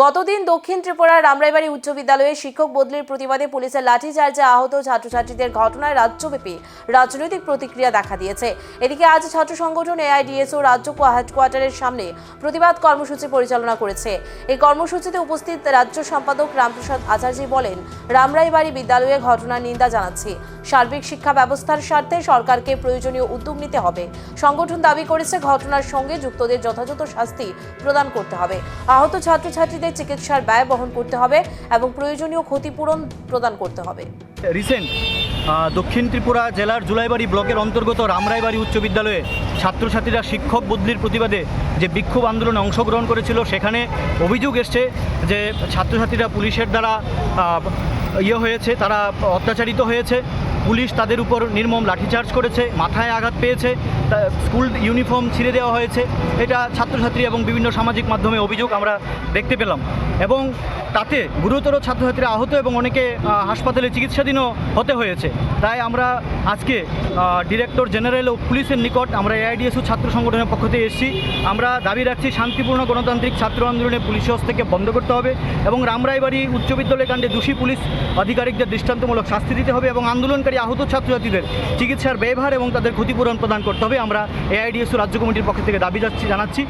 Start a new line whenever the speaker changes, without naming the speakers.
গতদিন দক্ষিণ ত্রিপুরার রামরাইবাড়ি উচ্চ বিদ্যালয়ে শিক্ষক বদলির প্রতিবাদে পুলিশের লাঠিচার্জে আহত ছাত্রছাত্রীদের ঘটনায় রাজ্যব্যাপী রাজনৈতিক প্রতিক্রিয়া দেখা দিয়েছে। এদিকে আজ ছাত্র সংগঠন এআইডিএসও রাজ্য হেডকোয়ার্টারের সামনে প্রতিবাদ কর্মসূচি পরিচালনা করেছে। এই কর্মসূচিতে উপস্থিত রাজ্য সম্পাদক রামপ্রসাদ আচার্যী বলেন, রামরাইবাড়ি বিদ্যালয়ে ঘটনার নিন্দা জানাচ্ছি। সার্বিক শিক্ষা ব্যবস্থার স্বার্থে সরকারকে প্রয়োজনীয় উদ্যোগ নিতে হবে। সংগঠন দাবি করেছে, ঘটনার সঙ্গে যুক্তদের যথাযথ শাস্তি প্রদান করতে হবে। আহত ছাত্রছাত্রীদের চিকিৎসার ব্যয় বহন করতে হবে এবং প্রয়োজনীয় ক্ষতিপূরণ প্রদান করতে হবে।
রিসেন্ট দক্ষিণ ত্রিপুরা জেলার জুলাইবাড়ি ব্লকের অন্তর্গত রামরাইবাড়ি উচ্চ বিদ্যালয়ে ছাত্রছাত্রীরা শিক্ষক বদলির প্রতিবাদে যে বিক্ষোভ আন্দোলনে অংশগ্রহণ করেছিল, সেখানে অভিযোগ এসছে যে ছাত্রছাত্রীরা পুলিশের দ্বারা ইয়ে হয়েছে, তারা অত্যাচারিত হয়েছে। পুলিশ তাদের উপর নির্মম লাঠিচার্জ করেছে, মাথায় আঘাত পেয়েছে স্কুল ইউনিফর্ম ছিঁড়ে দেওয়া হয়েছে। এটা ছাত্রছাত্রী এবং বিভিন্ন সামাজিক মাধ্যমে অভিযোগ আমরা দেখতে পেলাম। এবং তাতে গুরুতর ছাত্রছাত্রীরা আহত এবং অনেকে হাসপাতালে চিকিৎসাধীনও হতে হয়েছে। তাই আমরা আজকে ডিরেক্টর জেনারেল ও পুলিশের নিকট আমরা এআইডিএসও ছাত্র সংগঠনের পক্ষ থেকে এসেছি। আমরা দাবি রাখছি, শান্তিপূর্ণ গণতান্ত্রিক ছাত্র আন্দোলনে পুলিশের হস্তক্ষেপ বন্ধ করতে হবে এবং রামরাইবাড়ি উচ্চ বিদ্যালয় কাণ্ডে দোষী পুলিশ আধিকারিকদের দৃষ্টান্তমূলক শাস্তি দিতে হবে এবং আন্দোলনকারী আহত ছাত্রছাত্রীদের চিকিৎসার ব্যয়ভার এবং তাদের ক্ষতিপূরণ প্রদান করতে হবে। আমরা এআইডিএসও রাজ্য কমিটির পক্ষ থেকে দাবি যাচ্ছি জানাচ্ছি।